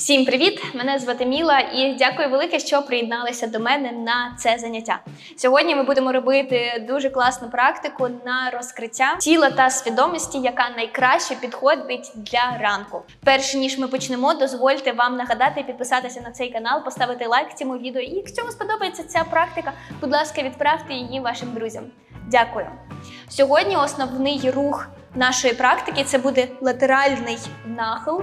Всім привіт! Мене звати Міла і дякую велике, що приєдналися до мене на це заняття. Сьогодні ми будемо робити дуже класну практику на розкриття тіла та свідомості, яка найкраще підходить для ранку. Перш ніж ми почнемо, дозвольте вам нагадати підписатися на цей канал, поставити лайк цьому відео. І якщо вам сподобається ця практика, будь ласка, відправте її вашим друзям. Дякую. Сьогодні основний рух нашої практики це буде латеральний нахил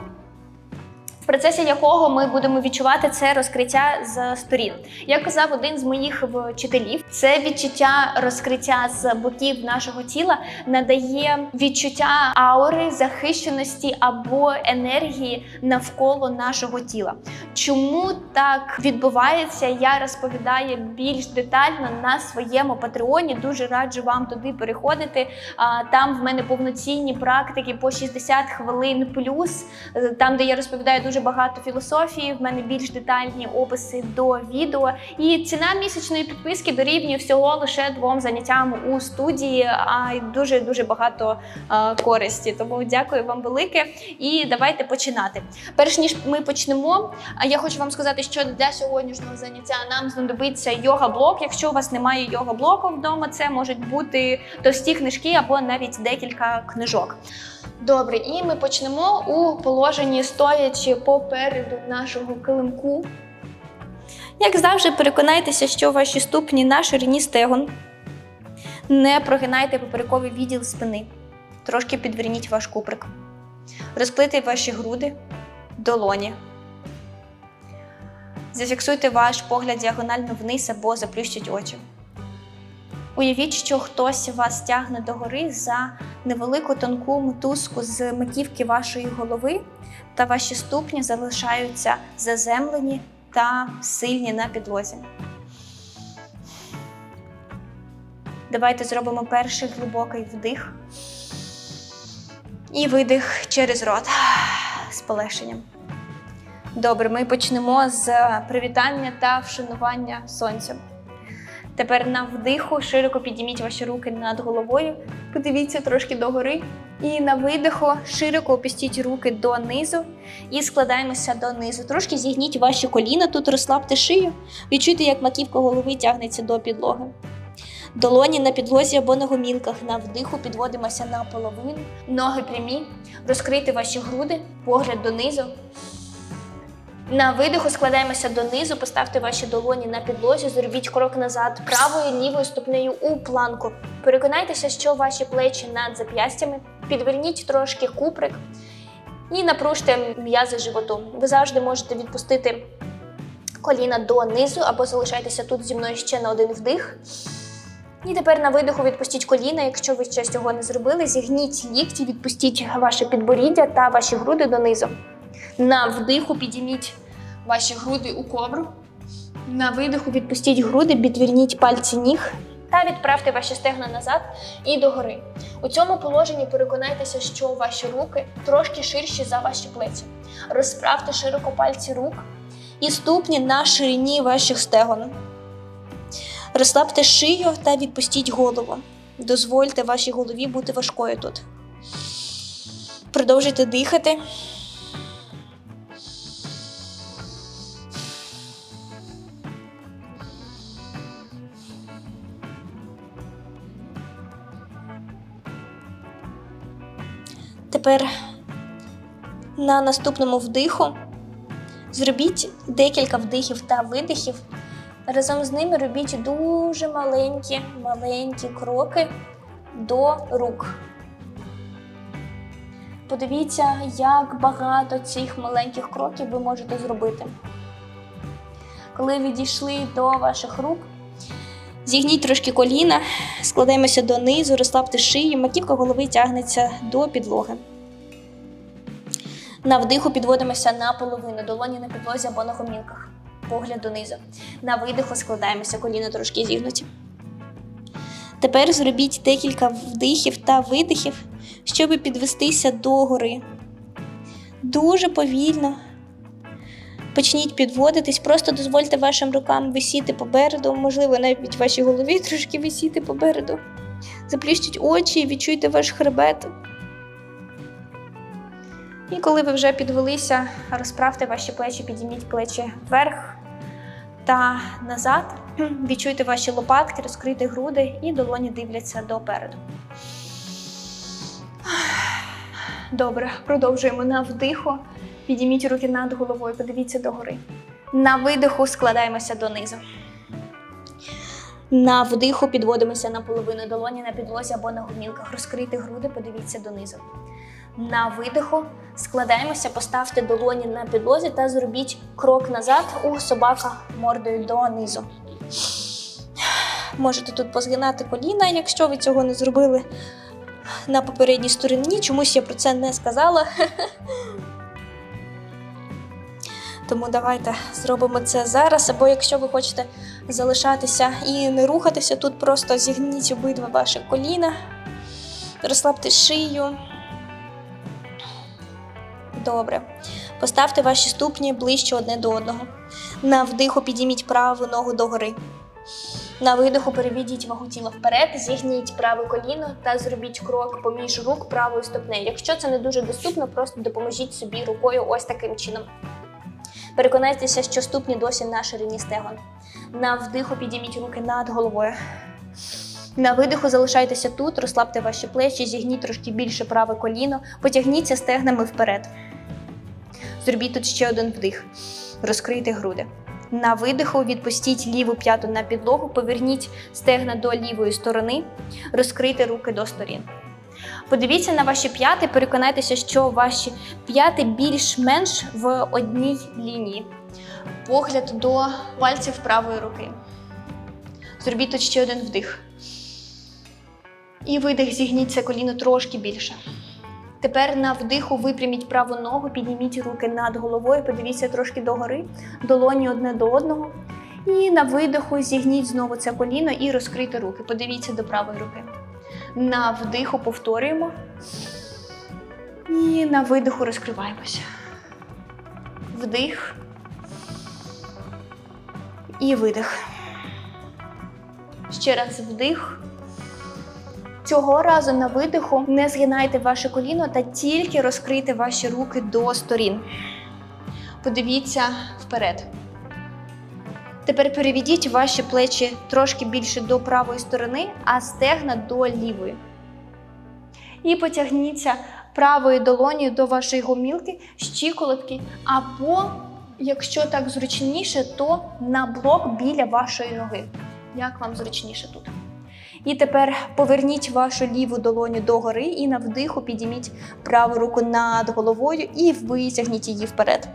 в процесі якого ми будемо відчувати це розкриття з сторін. Як казав один з моїх вчителів, це відчуття розкриття з боків нашого тіла надає відчуття аури, захищеності або енергії навколо нашого тіла. Чому так відбувається? Я розповідаю більш детально на своєму патреоні. Дуже раджу вам туди переходити. Там в мене повноцінні практики по 60 хвилин плюс, е, там, де я розповідаю дуже багато філософії. В мене більш детальні описи до відео. І ціна місячної підписки дорівнює всього лише двом заняттям у студії, а й дуже дуже багато а, користі. Тому дякую вам велике. І давайте починати. Перш ніж ми почнемо, я хочу вам сказати, що для сьогоднішнього заняття нам знадобиться йога-блок. Якщо у вас немає йога-блоку вдома, це можуть бути товсті книжки або навіть декілька книжок. Добре, і ми почнемо у положенні стоячи попереду нашого килимку. Як завжди, переконайтеся, що ваші ступні на ширині стегон. Не прогинайте поперековий відділ спини. Трошки підверніть ваш куприк. Розплити ваші груди, долоні. Зафіксуйте ваш погляд діагонально вниз або заплющіть очі. Уявіть, що хтось вас тягне догори за невелику тонку мотузку з маківки вашої голови, та ваші ступні залишаються заземлені та сильні на підлозі. Давайте зробимо перший глибокий вдих і видих через рот з полегшенням. Добре, ми почнемо з привітання та вшанування сонцем. Тепер на вдиху широко підійміть ваші руки над головою, подивіться трошки догори. І на видиху широко опустіть руки донизу і складаємося донизу. Трошки зігніть ваші коліна, тут розслабте шию, відчуйте, як маківка голови тягнеться до підлоги. Долоні на підлозі або на гомілках. На вдиху підводимося на половину, ноги прямі, розкрийте ваші груди, погляд донизу. На видиху складаємося донизу, поставте ваші долоні на підлозі, зробіть крок назад правою, лівою ступнею у планку. Переконайтеся, що ваші плечі над зап'ястями, підверніть трошки куприк і напружте м'язи животу. Ви завжди можете відпустити коліна донизу або залишайтеся тут зі мною ще на один вдих. І тепер на видиху відпустіть коліна, якщо ви ще цього не зробили. Зігніть лікті, відпустіть ваше підборіддя та ваші груди донизу. На вдиху підійміть ваші груди у ковру. На видиху відпустіть груди, підвірніть пальці ніг та відправте ваші стегна назад і догори. У цьому положенні переконайтеся, що ваші руки трошки ширші за ваші плечі. Розправте широко пальці рук і ступні на ширині ваших стегон. Розслабте шию та відпустіть голову. Дозвольте вашій голові бути важкою тут. Продовжуйте дихати. Тепер на наступному вдиху зробіть декілька вдихів та видихів. Разом з ними робіть дуже маленькі, маленькі кроки до рук. Подивіться, як багато цих маленьких кроків ви можете зробити. Коли ви дійшли до ваших рук, зігніть трошки коліна, складаємося донизу, розслабте шию, маківка голови тягнеться до підлоги. На вдиху підводимося на половину, долоні на підлозі або на гомілках. Погляд донизу. На видиху складаємося, коліна трошки зігнуті. Тепер зробіть декілька вдихів та видихів, щоб підвестися догори. Дуже повільно. Почніть підводитись, просто дозвольте вашим рукам висіти попереду, можливо, навіть вашій голові трошки висіти попереду. Заплющіть очі і відчуйте ваш хребет. І коли ви вже підвелися, розправте ваші плечі, підійміть плечі вверх та назад. Відчуйте ваші лопатки, розкрийте груди і долоні дивляться допереду. Добре, продовжуємо на вдиху. Підійміть руки над головою, подивіться догори. На видиху складаємося донизу. На вдиху підводимося на половину долоні на підлозі або на гумілках. Розкрийте груди, подивіться донизу. На видиху складаємося, поставте долоні на підлозі та зробіть крок назад у собака мордою донизу. Можете тут позгинати коліна, якщо ви цього не зробили на попередній стороні. Чомусь я про це не сказала. Тому давайте зробимо це зараз. Або якщо ви хочете залишатися і не рухатися, тут просто зігніть обидва ваші коліна, розслабте шию. Добре. Поставте ваші ступні ближче одне до одного. На вдиху підійміть праву ногу догори. На видиху переведіть вагу тіла вперед, зігніть праве коліно та зробіть крок поміж рук правою ступнею. Якщо це не дуже доступно, просто допоможіть собі рукою ось таким чином. Переконайтеся, що ступні досі на ширині стегон. На вдиху підійміть руки над головою. На видиху залишайтеся тут, розслабте ваші плечі, зігніть трошки більше праве коліно, потягніться стегнами вперед. Зробіть тут ще один вдих. Розкрийте груди. На видиху відпустіть ліву п'яту на підлогу, поверніть стегна до лівої сторони, розкрийте руки до сторін. Подивіться на ваші п'яти, переконайтеся, що ваші п'яти більш-менш в одній лінії. Погляд до пальців правої руки. Зробіть тут ще один вдих. І видих, зігніть це коліно трошки більше. Тепер на вдиху випряміть праву ногу, підніміть руки над головою, подивіться трошки догори, долоні одне до одного. І на видиху зігніть знову це коліно і розкрийте руки. Подивіться до правої руки. На вдиху повторюємо. І на видиху розкриваємося. Вдих. І видих. Ще раз вдих. Цього разу на видиху не згинайте ваше коліно та тільки розкрийте ваші руки до сторін. Подивіться вперед. Тепер переведіть ваші плечі трошки більше до правої сторони, а стегна до лівої. І потягніться правою долонею до вашої гомілки, щиколотки, або, якщо так зручніше, то на блок біля вашої ноги. Як вам зручніше тут? І тепер поверніть вашу ліву долоню догори і на вдиху підійміть праву руку над головою і витягніть її вперед.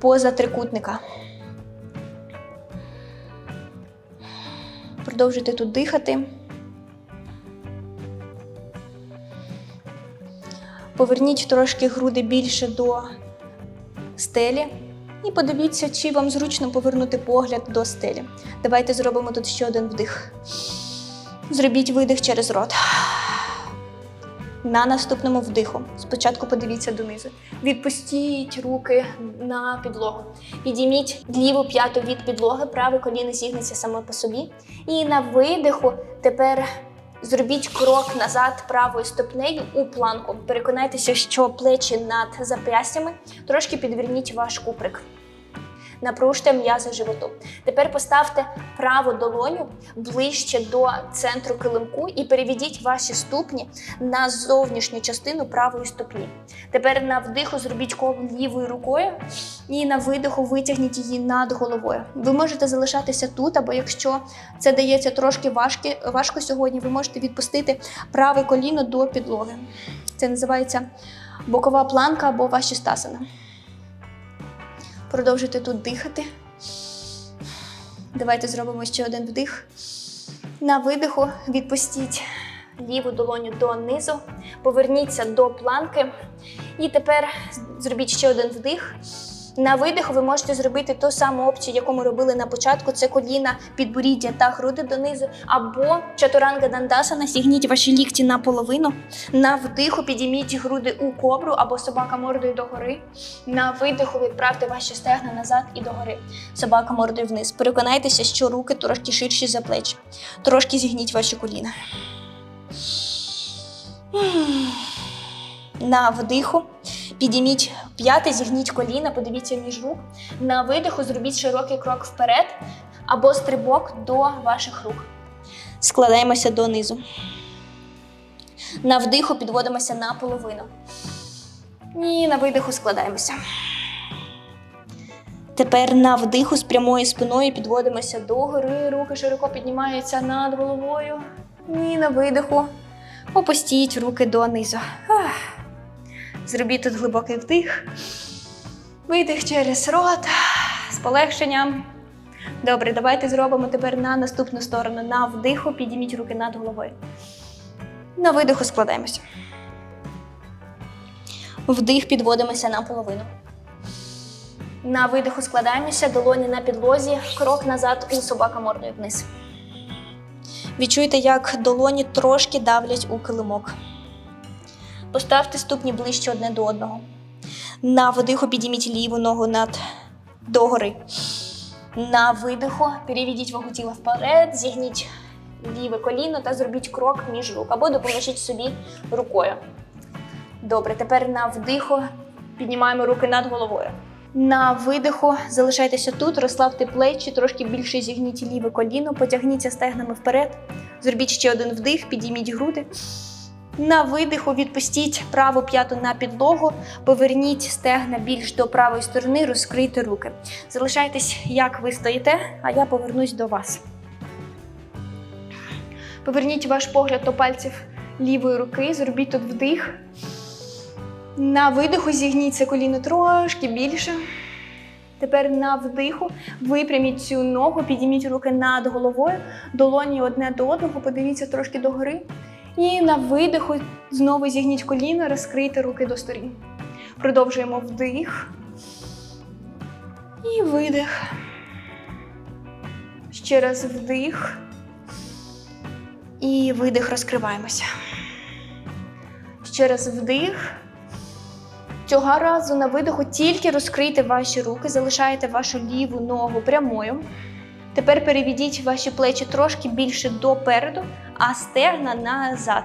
Поза трикутника. Продовжуйте тут дихати. Поверніть трошки груди більше до стелі. І подивіться, чи вам зручно повернути погляд до стелі. Давайте зробимо тут ще один вдих. Зробіть видих через рот. На наступному вдиху. Спочатку подивіться донизу. Відпустіть руки на підлогу. Підійміть ліву п'яту від підлоги, праве коліно зігнеться саме по собі. І на видиху тепер зробіть крок назад правою ступнею у планку. Переконайтеся, що плечі над зап'ястями. Трошки підверніть ваш куприк. Напружте м'язи животу. Тепер поставте праву долоню ближче до центру килимку і переведіть ваші ступні на зовнішню частину правої ступні. Тепер на вдиху зробіть коло лівою рукою і на видиху витягніть її над головою. Ви можете залишатися тут, або якщо це дається трошки важкі, важко сьогодні, ви можете відпустити праве коліно до підлоги. Це називається бокова планка або ваші стасани. Продовжуйте тут дихати. Давайте зробимо ще один вдих. На видиху відпустіть ліву долоню донизу, поверніться до планки. І тепер зробіть ще один вдих. На видиху ви можете зробити ту саму опцію, яку ми робили на початку. Це коліна, підборіддя та груди донизу. Або чатуранга дандасана, сігніть ваші лікті наполовину. На вдиху підійміть груди у кобру або собака мордою догори. На видиху відправте ваші стегна назад і догори. Собака мордою вниз. Переконайтеся, що руки трошки ширші за плечі. Трошки зігніть ваші коліна. На вдиху. Підійміть п'яти, зігніть коліна, подивіться між рук. На видиху зробіть широкий крок вперед або стрибок до ваших рук. Складаємося донизу. На вдиху підводимося на половину. І на видиху складаємося. Тепер на вдиху з прямою спиною підводимося догори, руки широко піднімаються над головою. І на видиху опустіть руки донизу. Ах. Зробіть тут глибокий вдих. Видих через рот з полегшенням. Добре, давайте зробимо тепер на наступну сторону. На вдиху підійміть руки над головою. На видиху складаємося. Вдих підводимося на половину. На видиху складаємося, долоні на підлозі, крок назад у собака мордою вниз. Відчуйте, як долоні трошки давлять у килимок. Поставте ступні ближче одне до одного. На вдиху підійміть ліву ногу над догори. На видиху переведіть вагу тіла вперед, зігніть ліве коліно та зробіть крок між рук або допоможіть собі рукою. Добре, тепер на вдиху піднімаємо руки над головою. На видиху залишайтеся тут, розслабте плечі, трошки більше зігніть ліве коліно, потягніться стегнами вперед. Зробіть ще один вдих, підійміть груди. На видиху відпустіть праву п'яту на підлогу, поверніть стегна більш до правої сторони, розкрийте руки. Залишайтесь, як ви стоїте, а я повернусь до вас. Поверніть ваш погляд до пальців лівої руки, зробіть тут вдих. На видиху зігніть це коліно трошки більше. Тепер на вдиху випряміть цю ногу, підійміть руки над головою, долоні одне до одного, подивіться трошки догори. І на видиху знову зігніть коліно, розкрийте руки до сторін. Продовжуємо вдих. І видих. Ще раз вдих. І видих, розкриваємося. Ще раз вдих. Цього разу на видиху тільки розкрийте ваші руки, залишаєте вашу ліву ногу прямою. Тепер переведіть ваші плечі трошки більше допереду, а стегна назад.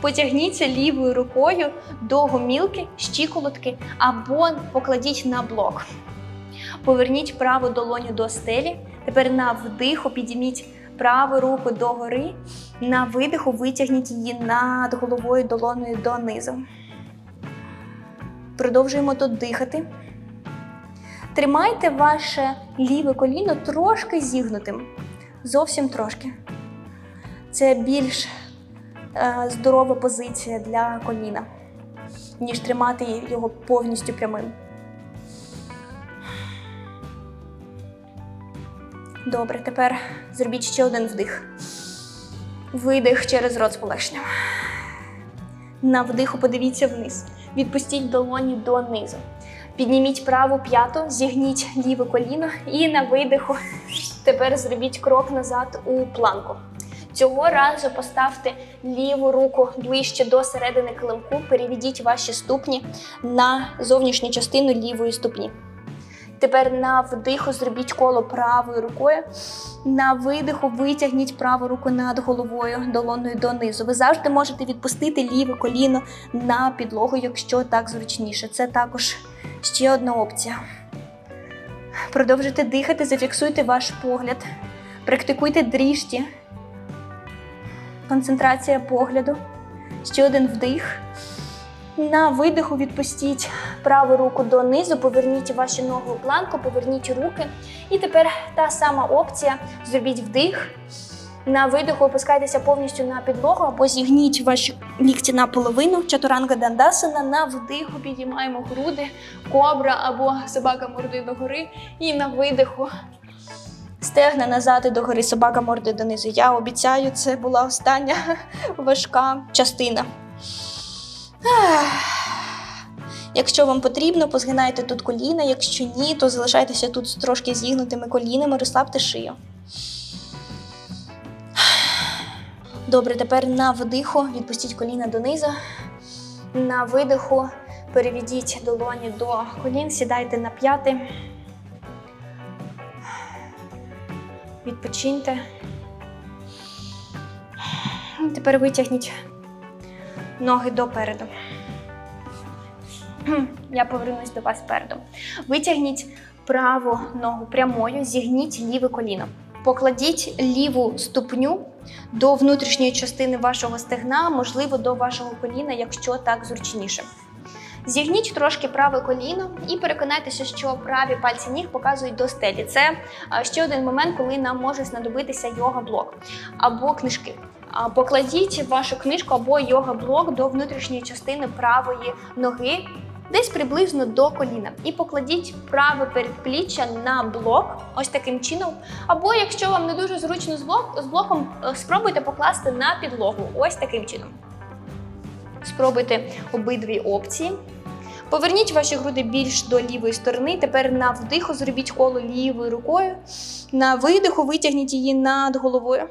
Потягніться лівою рукою до гомілки, щиколотки або покладіть на блок. Поверніть праву долоню до стелі. Тепер на вдиху підійміть праву руку догори. На видиху витягніть її над головою долоною донизу. Продовжуємо тут дихати. Тримайте ваше ліве коліно трошки зігнутим. Зовсім трошки. Це більш е, здорова позиція для коліна, ніж тримати його повністю прямим. Добре, тепер зробіть ще один вдих. Видих через рот з полегшенням. На вдиху подивіться вниз. Відпустіть долоні донизу. Підніміть праву п'яту, зігніть ліве коліно і на видиху тепер зробіть крок назад у планку. Цього разу поставте ліву руку ближче до середини килимку, переведіть ваші ступні на зовнішню частину лівої ступні. Тепер на вдиху зробіть коло правою рукою. На видиху витягніть праву руку над головою, долоною донизу. Ви завжди можете відпустити ліве коліно на підлогу, якщо так зручніше. Це також ще одна опція. Продовжуйте дихати, зафіксуйте ваш погляд, практикуйте дріжті. Концентрація погляду. Ще один вдих. На видиху відпустіть праву руку донизу, поверніть ваші ноги у планку, поверніть руки. І тепер та сама опція. Зробіть вдих. На видиху опускайтеся повністю на підлогу або зігніть ваші лікті наполовину. Чатуранга дандасана. На вдиху підіймаємо груди, кобра або собака мордою догори. І на видиху стегна назад і догори, собака мордою донизу. Я обіцяю, це була остання важка частина. Якщо вам потрібно, позгинайте тут коліна. Якщо ні, то залишайтеся тут з трошки зігнутими колінами, розслабте шию. Добре, тепер на вдиху відпустіть коліна донизу. На видиху переведіть долоні до колін, сідайте на п'яти. Відпочиньте. Тепер витягніть ноги допереду. Я повернусь до вас передом. Витягніть праву ногу прямою, зігніть ліве коліно. Покладіть ліву ступню до внутрішньої частини вашого стегна, можливо, до вашого коліна, якщо так зручніше. Зігніть трошки праве коліно і переконайтеся, що праві пальці ніг показують до стелі. Це ще один момент, коли нам може знадобитися йога-блок або книжки. Покладіть вашу книжку або йога-блок до внутрішньої частини правої ноги, десь приблизно до коліна. І покладіть праве передпліччя на блок, ось таким чином. Або якщо вам не дуже зручно з, блок, з блоком, е, спробуйте покласти на підлогу, ось таким чином. Спробуйте обидві опції. Поверніть ваші груди більш до лівої сторони. Тепер на вдиху зробіть коло лівою рукою. На видиху витягніть її над головою.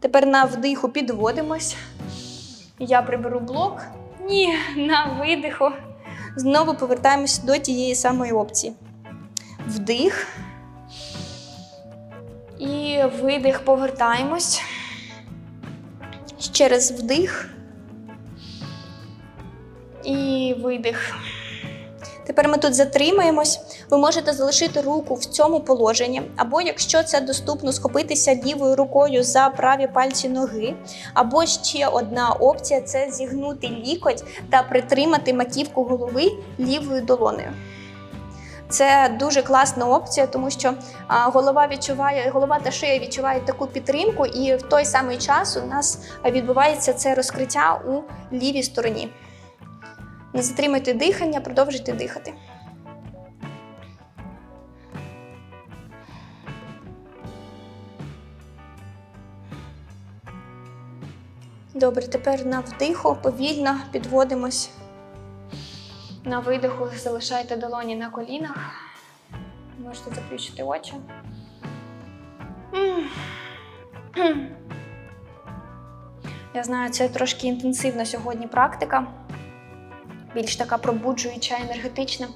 Тепер на вдиху підводимось. Я приберу блок. Ні, на видиху. Знову повертаємось до тієї самої опції. Вдих. І видих повертаємось. Ще раз вдих. І видих. Тепер ми тут затримаємось. Ви можете залишити руку в цьому положенні, або якщо це доступно, схопитися лівою рукою за праві пальці ноги. Або ще одна опція це зігнути лікоть та притримати маківку голови лівою долонею. Це дуже класна опція, тому що голова відчуває, голова та шия відчувають таку підтримку, і в той самий час у нас відбувається це розкриття у лівій стороні. Не затримуйте дихання, продовжуйте дихати. Добре, тепер на вдиху повільно підводимось. На видиху залишайте долоні на колінах. Можете заплющити очі. Я знаю, це трошки інтенсивна сьогодні практика більш така пробуджуюча, енергетична.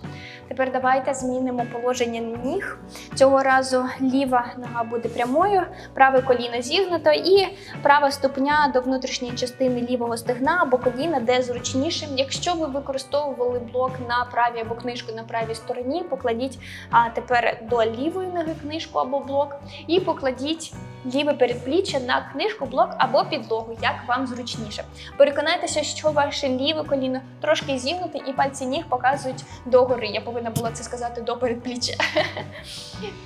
Тепер давайте змінимо положення ніг. Цього разу ліва нога буде прямою, праве коліно зігнуто і права ступня до внутрішньої частини лівого стегна або коліна, де зручніше. Якщо ви використовували блок на правій або книжку на правій стороні, покладіть а тепер до лівої ноги книжку або блок, і покладіть ліве передпліччя на книжку, блок або підлогу, як вам зручніше. Переконайтеся, що ваше ліве коліно трошки зігнуте, і пальці ніг показують догори. Я повинна була це сказати до передпліччя.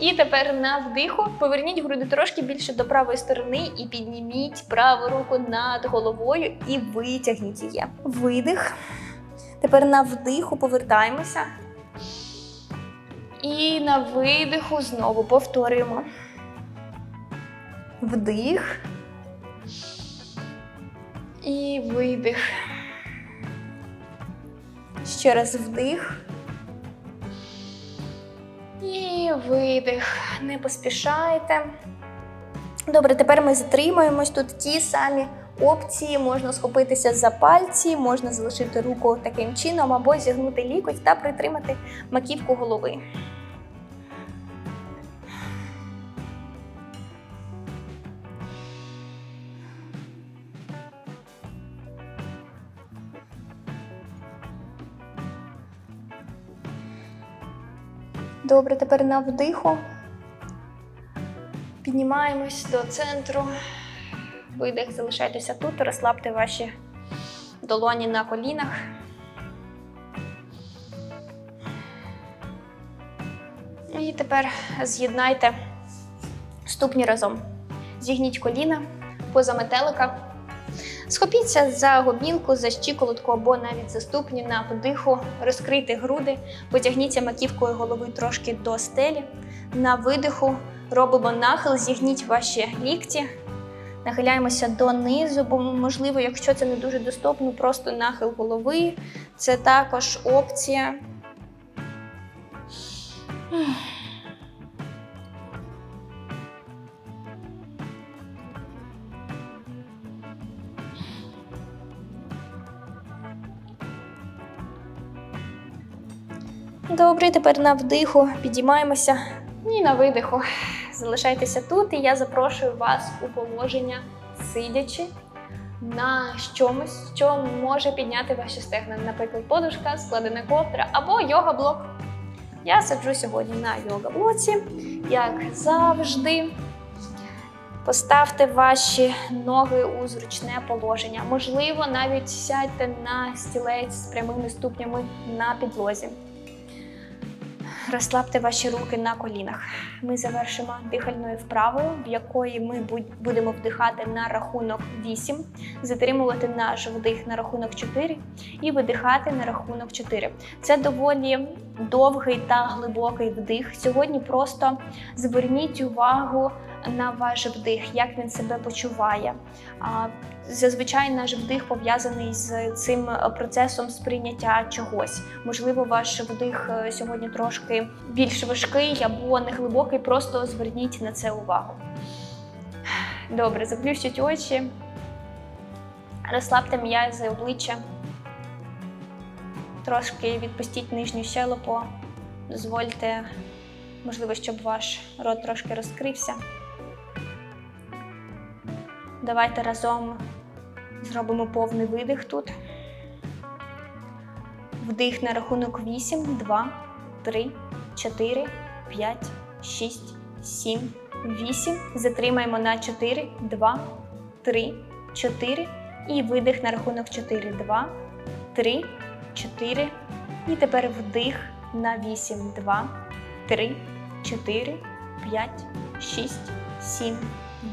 І тепер на вдиху поверніть груди трошки більше до правої сторони і підніміть праву руку над головою і витягніть її. Видих. Тепер на вдиху повертаємося. І на видиху знову повторюємо. Вдих. І видих. Ще раз вдих. І видих. Не поспішайте. Добре, тепер ми затримуємось. Тут ті самі опції. Можна схопитися за пальці, можна залишити руку таким чином, або зігнути лікоть та притримати маківку голови. Добре, тепер на вдиху. Піднімаємось до центру. Видих, залишайтеся тут, розслабте ваші долоні на колінах. І тепер з'єднайте ступні разом. Зігніть коліна, поза метелика. Схопіться за гомілку, за щиколотку або навіть за ступні на вдиху, розкрийте груди, потягніться маківкою голови трошки до стелі. На видиху робимо нахил, зігніть ваші лікті, нахиляємося донизу, бо можливо, якщо це не дуже доступно, просто нахил голови. Це також опція. Добре, тепер на вдиху підіймаємося. І на видиху. Залишайтеся тут, і я запрошую вас у положення сидячи. на чомусь, що може підняти ваші стегна, наприклад, подушка, складена ковдра або йога-блок. Я сиджу сьогодні на йога-блоці, як завжди. Поставте ваші ноги у зручне положення. Можливо, навіть сядьте на стілець з прямими ступнями на підлозі. Розслабте ваші руки на колінах. Ми завершимо дихальною вправою, в якої ми будемо вдихати на рахунок 8, затримувати наш вдих на рахунок 4 і видихати на рахунок 4. Це доволі довгий та глибокий вдих. Сьогодні просто зверніть увагу на ваш вдих, як він себе почуває. Зазвичай наш вдих пов'язаний з цим процесом сприйняття чогось. Можливо, ваш вдих е, сьогодні трошки більш важкий або не глибокий. Просто зверніть на це увагу. Добре, заплющіть очі, розслабте м'язи обличчя, трошки відпустіть нижню щелепу, дозвольте, можливо, щоб ваш рот трошки розкрився. Давайте разом зробимо повний видих тут. Вдих на рахунок 8, 2, 3, 4, 5, 6, 7, 8. Затримаємо на 4, 2, 3, 4. І видих на рахунок 4, 2, 3, 4. І тепер вдих на 8, 2, 3, 4, 5, 6, 7,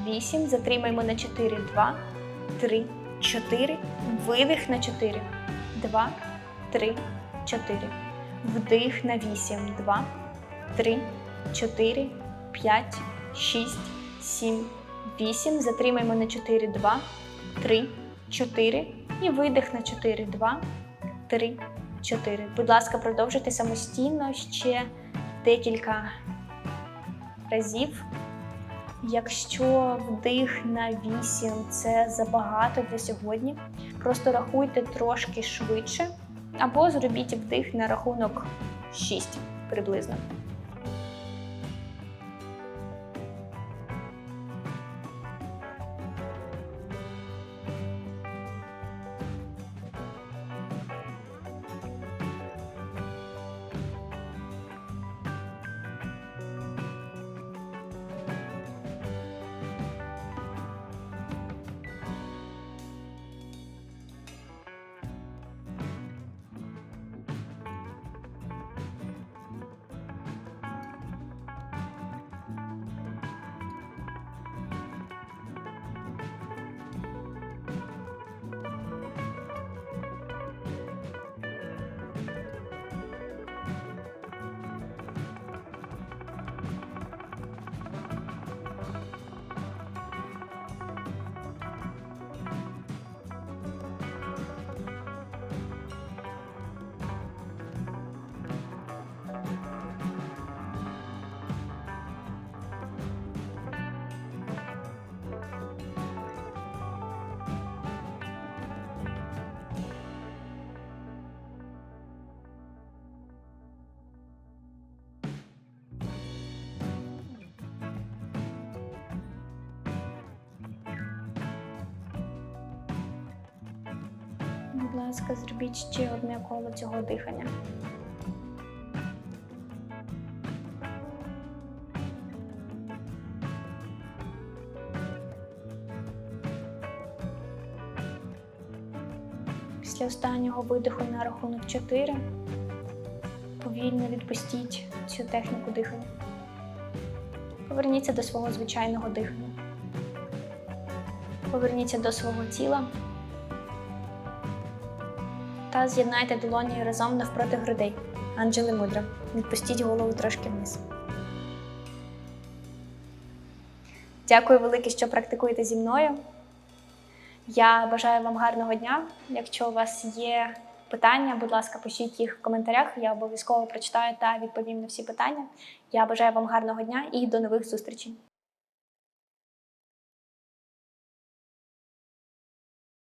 8. Затримаємо на 4, 2, 3, 4. Видих на 4, 2, 3, 4. Вдих на 8, 2, 3, 4, 5, 6, 7, 8. Затримаємо на 4, 2, 3, 4. І видих на 4, 2, 3, 4. Будь ласка, продовжуйте самостійно ще декілька разів. Якщо вдих на 8 це забагато для сьогодні, просто рахуйте трошки швидше, або зробіть вдих на рахунок 6 приблизно. Ласка, зробіть ще одне коло цього дихання. Після останнього видиху на рахунок 4 повільно відпустіть цю техніку дихання. Поверніться до свого звичайного дихання. Поверніться до свого тіла та з'єднайте долоні разом навпроти грудей. Анджели мудра. Відпустіть голову трошки вниз. Дякую велике, що практикуєте зі мною. Я бажаю вам гарного дня. Якщо у вас є питання, будь ласка, пишіть їх в коментарях. Я обов'язково прочитаю та відповім на всі питання. Я бажаю вам гарного дня і до нових зустрічей.